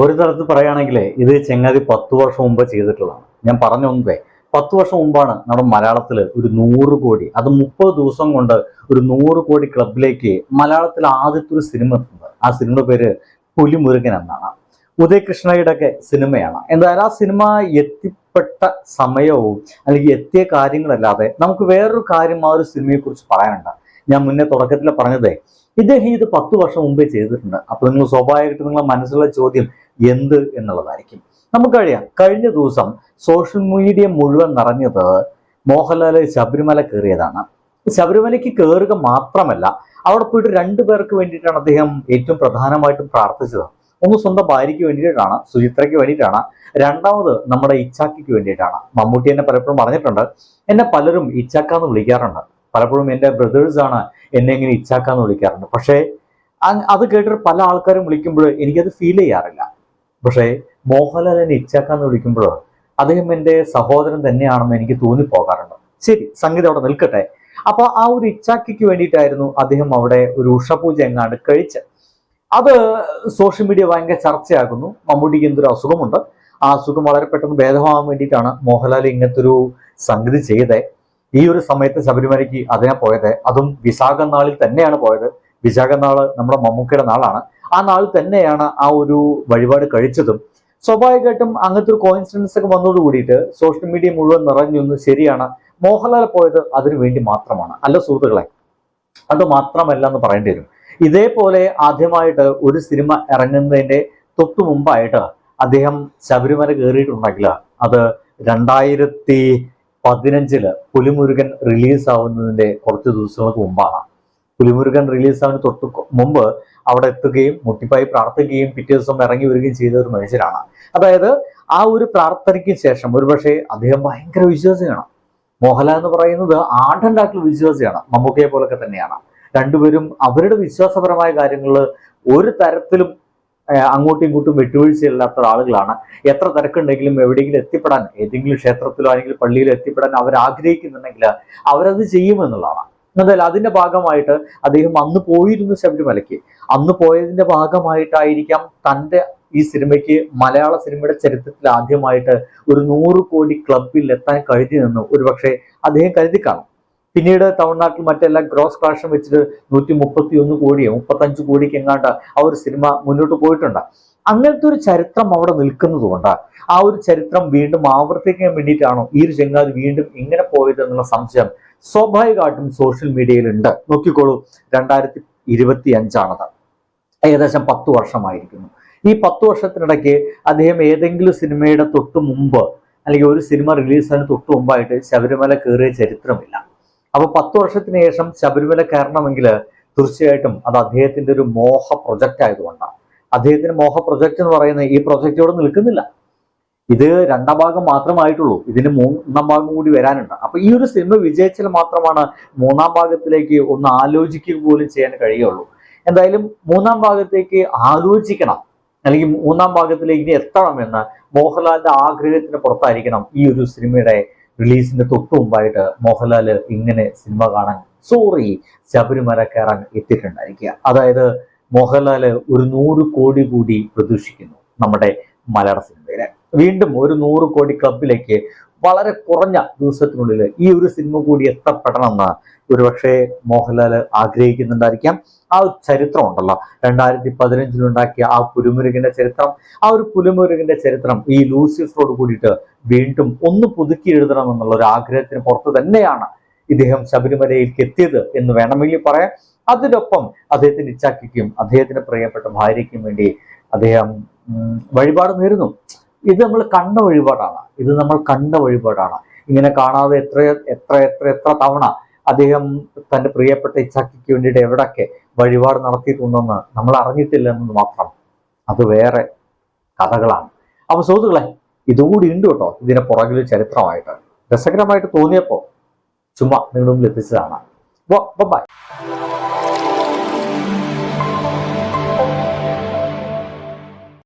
ഒരു തരത്തിൽ പറയുകയാണെങ്കിൽ ഇത് ചെങ്ങാതി പത്ത് വർഷം മുമ്പ് ചെയ്തിട്ടുള്ളതാണ്. ഞാൻ പറഞ്ഞു മുമ്പേ പത്ത് വർഷം മുമ്പാണ് നമ്മുടെ മലയാളത്തിൽ ഒരു നൂറ് കോടി അത് മുപ്പത് ദിവസം കൊണ്ട് ഒരു നൂറ് കോടി ക്ലബിലേക്ക് മലയാളത്തിൽ ആദ്യത്തെ ഒരു സിനിമ എത്തുന്നത്. ആ സിനിമയുടെ പേര് പുലിമുരുകൻ എന്നാണ്. ഉദയകൃഷ്ണയുടെ ഒക്കെ സിനിമയാണ്. എന്തായാലും ആ സിനിമ എത്തിപ്പെട്ട സമയവും അല്ലെങ്കിൽ എത്തിയ കാര്യങ്ങളല്ലാതെ നമുക്ക് വേറൊരു കാര്യം ആ ഒരു സിനിമയെക്കുറിച്ച് പറയാനുണ്ട്. ഞാൻ മുന്നേ തുടക്കത്തിൽ പറഞ്ഞതേ ഇദ്ദേഹം ഇത് പത്ത് വർഷം മുമ്പേ ചെയ്തിട്ടുണ്ട്. അപ്പൊ നിങ്ങൾ സ്വാഭാവികമായിട്ട് നിങ്ങളെ മനസ്സിലുള്ള ചോദ്യം എന്ത് എന്നുള്ളതായിരിക്കും. നമുക്കറിയാം കഴിഞ്ഞ ദിവസം സോഷ്യൽ മീഡിയ മുഴുവൻ നിറഞ്ഞത് മോഹൻലാൽ ശബരിമല കയറിയതാണ്. ശബരിമലയ്ക്ക് കയറുക മാത്രമല്ല അവിടെ പോയിട്ട് രണ്ടു പേർക്ക് വേണ്ടിയിട്ടാണ് അദ്ദേഹം ഏറ്റവും പ്രധാനമായിട്ടും പ്രാർത്ഥിച്ചത്. ഒന്ന് സ്വന്തം ഭാര്യയ്ക്ക് വേണ്ടിയിട്ടാണ് സുചിത്രയ്ക്ക് വേണ്ടിയിട്ടാണ്. രണ്ടാമത് നമ്മുടെ ഇച്ചാക്കിക്ക് വേണ്ടിയിട്ടാണ്. മമ്മൂട്ടി എന്നെ പലപ്പോഴും പറഞ്ഞിട്ടുണ്ട് എന്നെ പലരും ഇച്ചാക്ക എന്ന് വിളിക്കാറുണ്ട്. പലപ്പോഴും എന്റെ ബ്രദേഴ്സാണ് എന്നെ ഇങ്ങനെ ഇച്ചാക്കാന്ന് വിളിക്കാറുണ്ട്. പക്ഷേ അത് കേട്ടിട്ട് പല ആൾക്കാരും വിളിക്കുമ്പോൾ എനിക്കത് ഫീൽ ചെയ്യാറില്ല. പക്ഷേ മോഹൻലാൽ എന്നെ ഇച്ചാക്കാന്ന് വിളിക്കുമ്പോൾ അദ്ദേഹം എന്റെ സഹോദരൻ തന്നെയാണെന്ന് എനിക്ക് തോന്നിപ്പോകാറുണ്ട്. ശരി സംഗീതം അവിടെ നിൽക്കട്ടെ. അപ്പൊ ആ ഒരു ഇച്ചാക്കിക്ക് വേണ്ടിയിട്ടായിരുന്നു അദ്ദേഹം അവിടെ ഒരു ഉഷപൂജ എങ്ങാണ്ട് കഴിച്ച് അത് സോഷ്യൽ മീഡിയ ഭയങ്കര ചർച്ചയാകുന്നു. മമ്മൂട്ടിക്ക് എന്തൊരു അസുഖമുണ്ട്. ആ അസുഖം വളരെ പെട്ടെന്ന് ഭേദമാകാൻ വേണ്ടിയിട്ടാണ് മോഹൻലാൽ ഇങ്ങനത്തെ ഒരു സംഗതി ചെയ്തത്. ഈ ഒരു സമയത്ത് ശബരിമലയ്ക്ക് അതിനെ പോയത് അതും വിശാഖ നാളിൽ തന്നെയാണ് പോയത്. വിശാഖ നാൾ നമ്മുടെ മമ്മൂക്കയുടെ നാളാണ്. ആ നാൾ തന്നെയാണ് ആ ഒരു വഴിപാട് കഴിച്ചതും. സ്വാഭാവികമായിട്ടും അങ്ങനത്തെ ഒരു കോയിൻസിഡൻസ് ഒക്കെ വന്നതോട് കൂടിയിട്ട് സോഷ്യൽ മീഡിയ മുഴുവൻ നിറഞ്ഞൊന്ന് ശരിയാണ് മോഹൻലാൽ പോയത് അതിനു വേണ്ടി മാത്രമാണ്. അല്ല സുഹൃത്തുക്കളെ അത് മാത്രമല്ല എന്ന് പറയേണ്ടി വരും. ഇതേപോലെ ആദ്യമായിട്ട് ഒരു സിനിമ ഇറങ്ങുന്നതിന്റെ തൊട്ടു മുമ്പായിട്ട് അദ്ദേഹം ശബരിമല കയറിയിട്ടുണ്ടെങ്കിൽ അത് രണ്ടായിരത്തി പതിനഞ്ചിൽ പുലിമുരുകൻ റിലീസ് ആവുന്നതിന്റെ കുറച്ച് ദിവസങ്ങൾക്ക് മുമ്പാണ്. പുലിമുരുകൻ റിലീസ് ആവുന്ന തൊട്ട് മുമ്പ് അവിടെ എത്തുകയും മുട്ടിപ്പായി പ്രാർത്ഥിക്കുകയും പിറ്റേ ദിവസം ഇറങ്ങി വരികയും ചെയ്ത ഒരു മനുഷ്യരാണ് അതായത് ആ ഒരു പ്രാർത്ഥനയ്ക്ക് ശേഷം ഒരുപക്ഷെ അദ്ദേഹം ഭയങ്കര വിശ്വാസിയാണ്. മോഹൻലാൽ എന്ന് പറയുന്നത് ആണ്ടണ്ടാക്കിൽ വിശ്വാസിയാണ്. മമ്മൂക്കയെ പോലൊക്കെ തന്നെയാണ്. രണ്ടുപേരും അവരുടെ വിശ്വാസപരമായ കാര്യങ്ങളിൽ ഒരു തരത്തിലും അങ്ങോട്ടും ഇങ്ങോട്ടും വിട്ടുവീഴ്ചയില്ലാത്ത ആളുകളാണ് എത്ര തിരക്കുണ്ടെങ്കിലും എവിടെയെങ്കിലും എത്തിപ്പെടാൻ ഏതെങ്കിലും ക്ഷേത്രത്തിലോ അല്ലെങ്കിൽ പള്ളിയിലോ എത്തിപ്പെടാൻ അവർ ആഗ്രഹിക്കുന്നുണ്ടെങ്കിൽ അവരത് ചെയ്യുമെന്നുള്ളതാണ്. എന്തായാലും അതിന്റെ ഭാഗമായിട്ട് അദ്ദേഹം അന്ന് പോയിരുന്നു ശബരിമലയ്ക്ക്. അന്ന് പോയതിന്റെ ഭാഗമായിട്ടായിരിക്കാം തന്റെ ഈ സിനിമയ്ക്ക് മലയാള സിനിമയുടെ ചരിത്രത്തിൽ ആദ്യമായിട്ട് ഒരു നൂറ് കോടി ക്ലബിൽ എത്താൻ കഴിഞ്ഞതെന്ന് ഒരുപക്ഷെ അദ്ദേഹം കരുതി കാണും. പിന്നീട് തമിഴ്നാട്ടിൽ മറ്റെല്ലാം ഗ്രോസ് കളക്ഷൻ വെച്ചിട്ട് നൂറ്റി മുപ്പത്തി ഒന്ന് കോടിയോ മുപ്പത്തഞ്ച് കോടിക്ക് എങ്ങാണ്ട് ആ ഒരു സിനിമ മുന്നോട്ട് പോയിട്ടുണ്ട്. അങ്ങനത്തെ ഒരു ചരിത്രം അവിടെ നിൽക്കുന്നത് കൊണ്ട് ആ ഒരു ചരിത്രം വീണ്ടും ആവർത്തിക്കാൻ വേണ്ടിയിട്ടാണോ ഈ ഒരു ചെങ്ങാതി വീണ്ടും ഇങ്ങനെ പോയത് എന്നുള്ള സംശയം സ്വാഭാവികമായിട്ടും സോഷ്യൽ മീഡിയയിലുണ്ട് നോക്കിക്കോളൂ രണ്ടായിരത്തി ഇരുപത്തി അഞ്ചാണത് ഏകദേശം പത്ത് വർഷമായിരിക്കുന്നു. ഈ പത്ത് വർഷത്തിനിടയ്ക്ക് അദ്ദേഹം ഏതെങ്കിലും സിനിമയുടെ തൊട്ട് മുമ്പ് അല്ലെങ്കിൽ ഒരു സിനിമ റിലീസിന് തൊട്ട് മുമ്പായിട്ട് ശബരിമല കയറിയ ചരിത്രമില്ല. അപ്പൊ പത്ത് വർഷത്തിന് ശേഷം ശബരിമല കയറണമെങ്കിൽ തീർച്ചയായിട്ടും അത് അദ്ദേഹത്തിന്റെ ഒരു മോഹ പ്രൊജക്റ്റ് ആയതുകൊണ്ടാണ്. അദ്ദേഹത്തിന്റെ മോഹ പ്രൊജക്റ്റ് എന്ന് പറയുന്നത് ഈ പ്രൊജക്റ്റ് ഇവിടെ നിൽക്കുന്നില്ല. ഇത് രണ്ടാം ഭാഗം മാത്രമായിട്ടുള്ളൂ. ഇതിന് മൂന്നാം ഭാഗം കൂടി വരാനുണ്ട്. അപ്പൊ ഈ ഒരു സിനിമ വിജയിച്ചാൽ മാത്രമാണ് മൂന്നാം ഭാഗത്തിലേക്ക് ഒന്ന് ആലോചിക്കുക പോലും ചെയ്യാൻ കഴിയുള്ളൂ. എന്തായാലും മൂന്നാം ഭാഗത്തേക്ക് ആലോചിക്കണം. അല്ലെങ്കിൽ മൂന്നാം ഭാഗത്തിലേക്ക് ഇനി എത്തണമെന്ന് മോഹൻലാലിന്റെ ആഗ്രഹത്തിന് പുറത്തായിരിക്കണം ഈ ഒരു സിനിമയുടെ റിലീസിന്റെ തൊട്ടു മുമ്പായിട്ട് മോഹൻലാൽ ഇങ്ങനെ സിനിമ കാണാൻ സോറി ശബരിമല കയറാൻ എത്തിയിട്ടുണ്ടായിരിക്കുക. അതായത് മോഹൻലാൽ ഒരു നൂറ് കോടി കൂടി പ്രതീക്ഷിക്കുന്നു നമ്മുടെ മലയാള സിനിമയിലെ വീണ്ടും ഒരു നൂറ് കോടി ക്ലബിലേക്ക് വളരെ കുറഞ്ഞ ദിവസത്തിനുള്ളിൽ ഈ ഒരു സിനിമ കൂടി എത്തപ്പെടണമെന്ന് ഒരുപക്ഷെ മോഹൻലാൽ ആഗ്രഹിക്കുന്നുണ്ടായിരിക്കാം. ആ ഒരു ചരിത്രം ഉണ്ടല്ലോ. രണ്ടായിരത്തി പതിനഞ്ചിലുണ്ടാക്കിയ ആ പുലിമുരുകന്റെ ചരിത്രം ആ ഒരു പുലിമുരുകന്റെ ചരിത്രം ഈ ലൂസിഫറോട് കൂടിയിട്ട് വീണ്ടും ഒന്ന് പുതുക്കി എഴുതണം എന്നുള്ള ഒരു ആഗ്രഹത്തിന് പുറത്ത് തന്നെയാണ് ഇദ്ദേഹം ശബരിമലയിലേക്ക് എത്തിയത് എന്ന് വേണമെങ്കിൽ പറയാം. അതിനൊപ്പം അദ്ദേഹത്തിന്റെ ഇച്ഛാക്കിക്കും അദ്ദേഹത്തിന്റെ പ്രിയപ്പെട്ട ഭാര്യയ്ക്കും വേണ്ടി അദ്ദേഹം വഴിപാട് നേരുന്നു. ഇത് നമ്മൾ കണ്ട വഴിപാടാണ്. ഇത് നമ്മൾ കണ്ട വഴിപാടാണ്. ഇങ്ങനെ കാണാതെ എത്ര എത്ര എത്ര എത്ര തവണ അദ്ദേഹം തന്റെ പ്രിയപ്പെട്ട ഇച്ഛാക്കിക്ക് വേണ്ടിയിട്ട് എവിടൊക്കെ വഴിപാട് നടത്തിയിട്ടുണ്ടെന്ന് നമ്മൾ അറിഞ്ഞിട്ടില്ലെന്ന് മാത്രം. അത് വേറെ കഥകളാണ്. അപ്പൊ സുഹൃത്തുക്കളെ ഇതുകൂടി ഉണ്ട് കേട്ടോ. ഇതിന് പുറകിൽ ചരിത്രമായിട്ട്. രസകരമായിട്ട് തോന്നിയപ്പോ ചുമ്മാ നിങ്ങളുടെ മുമ്പിൽ എത്തിച്ചതാണ്. ബൈ